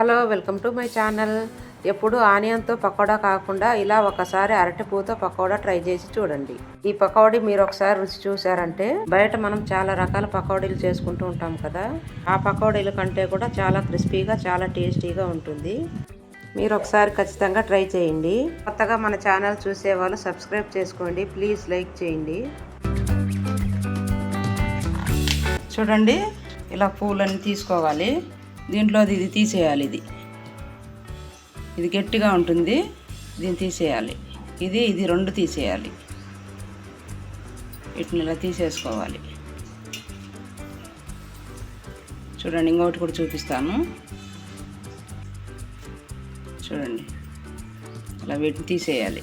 Hello welcome to my channel. ఎప్పుడు ఆనియన్తో పకోడా కాకుండా ఇలా ఒకసారి అరటిపూతో పకోడా ట్రై చేసి చూడండి. ఈ పకోడీ మీరు ఒకసారి రుచి చూసారంటే బయట మనం చాలా రకాల పకోడీలు చేసుకుంటూ ఉంటాం కదా. ఆ పకోడీల కంటే కూడా చాలా క్రిస్పీగా చాలా టేస్టీగా ఉంటుంది. మీరు ఒకసారి ఖచ్చితంగా ట్రై చేయండి. కొత్తగా మన ఛానల్ చూసే వాళ్ళు సబ్స్క్రైబ్ చేసుకోండి. ప్లీజ్ లైక్ చేయండి. చూడండి ఇలా పూలన్నీ తీసుకోవాలి. దీంట్లో ఇది తీసేయాలి ఇది. ఇది గట్టిగా ఉంటుంది దీన్ని తీసేయాలి. ఇది ఇది రెండు తీసేయాలి. వీటిని ఇలా తీసేసుకోవాలి. చూడండి ఇంకొకటి కూడా చూపిస్తాను. చూడండి ఇలా వీటిని తీసేయాలి.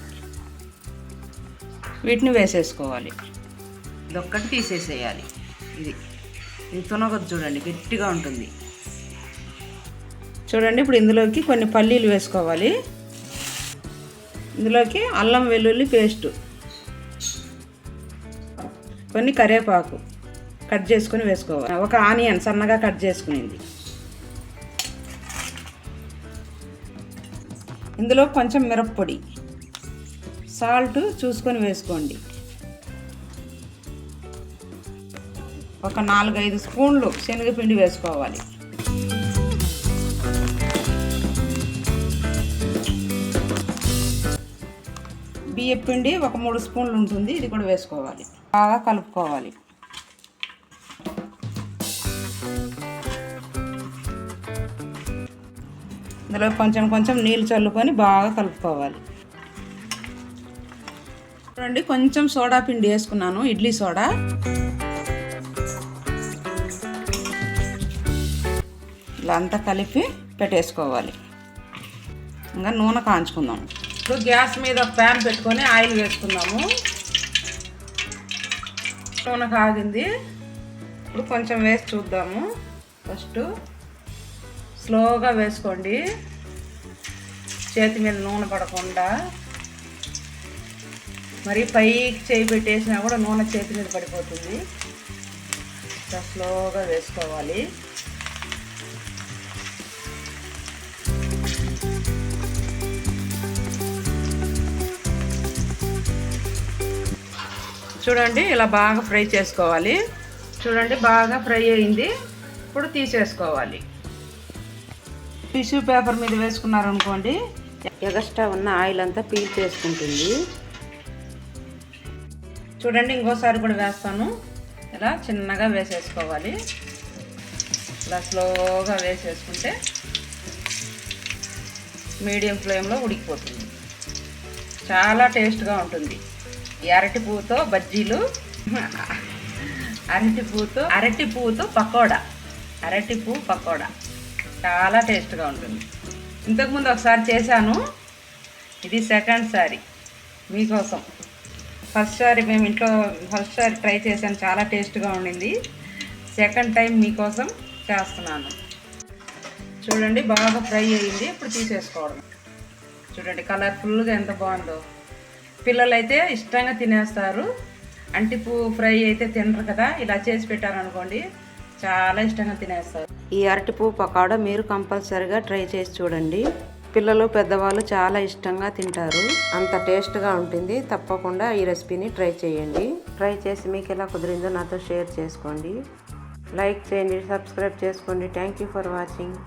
వీటిని వేసేసుకోవాలి. ఇదొక్కటి తీసేసేయాలి. ఇది ఇది తునగదు చూడండి గట్టిగా ఉంటుంది. చూడండి ఇప్పుడు ఇందులోకి కొన్ని పల్లీలు వేసుకోవాలి. ఇందులోకి అల్లం వెల్లుల్లి పేస్టు కొన్ని కరివేపాకు కట్ చేసుకొని వేసుకోవాలి. ఒక ఆనియన్ సన్నగా కట్ చేసుకునేది. ఇందులో కొంచెం మిరప్పొడి సాల్ట్ చూసుకొని వేసుకోండి. ఒక నాలుగైదు స్పూన్లు శనగపిండి వేసుకోవాలి. బియ్య పిండి ఒక మూడు స్పూన్లు ఉంటుంది. ఇది కూడా వేసుకోవాలి. బాగా కలుపుకోవాలి. ఇందులో కొంచెం కొంచెం నీళ్ళు చల్లుకొని బాగా కలుపుకోవాలి. చూడండి కొంచెం సోడా పిండి వేసుకున్నాను ఇడ్లీ సోడా. ఇలా అంతా కలిపి పెట్టేసుకోవాలి. ఇంకా నూనె కాంచుకుందాం. ఇప్పుడు గ్యాస్ మీద ప్యాన్ పెట్టుకొని ఆయిల్ వేసుకుందాము. నూనె కాగింది. ఇప్పుడు కొంచెం వేసి చూద్దాము. ఫస్ట్ స్లోగా వేసుకోండి. చేతి మీద నూనె పడకుండా. మరి పైకి చేయి పెట్టేసినా కూడా నూనె చేతి మీద పడిపోతుంది. ఇట్లా స్లోగా వేసుకోవాలి. చూడండి ఇలా బాగా ఫ్రై చేసుకోవాలి. చూడండి బాగా ఫ్రై అయింది. ఇప్పుడు తీసేసుకోవాలి. టిష్యూ పేపర్ మీద వేసుకున్నారనుకోండి ఎగస్ట్రా ఉన్న ఆయిల్ అంతా పీల్ చేసుకుంటుంది. చూడండి ఇంకోసారి కూడా వేస్తాను. ఇలా చిన్నగా వేసేసుకోవాలి. ఇలా స్లోగా వేసేసుకుంటే మీడియం ఫ్లేమ్లో ఉడికిపోతుంది. చాలా టేస్ట్గా ఉంటుంది. అరటి పువ్వుతో బజ్జీలు అరటి పువ్వుతో అరటి పువ్వుతో పకోడా. అరటి పువ్వు పకోడా. చాలా టేస్ట్గా ఉంటుంది. ఇంతకుముందు ఒకసారి చేశాను. ఇది సెకండ్ సారి మీకోసం. ఫస్ట్ సారి మేము ఇంట్లో ఫస్ట్ సారి ట్రై చేశాను. చాలా టేస్ట్గా ఉండింది. సెకండ్ టైం మీకోసం చేస్తున్నాను. చూడండి బాగా ఫ్రై అయ్యింది ఇప్పుడు తీసేసుకోవడం. చూడండి కలర్ఫుల్గా ఎంత బాగుందో. పిల్లలు అయితే ఇష్టంగా తినేస్తారు. అంటిపు ఫ్రై అయితే తినరు కదా ఇలా చేసి పెట్టారనుకోండి చాలా ఇష్టంగా తినేస్తారు. ఈ అరటిపూ పకోడా మీరు కంపల్సరిగా ట్రై చేసి చూడండి. పిల్లలు పెద్దవాళ్ళు చాలా ఇష్టంగా తింటారు. అంత టేస్ట్గా ఉంటుంది. తప్పకుండా ఈ రెసిపీని ట్రై చేయండి. ట్రై చేసి మీకు ఎలా కుదిరిందో నాతో షేర్ చేసుకోండి. లైక్ చేయండి సబ్స్క్రైబ్ చేసుకోండి. Thank you for watching.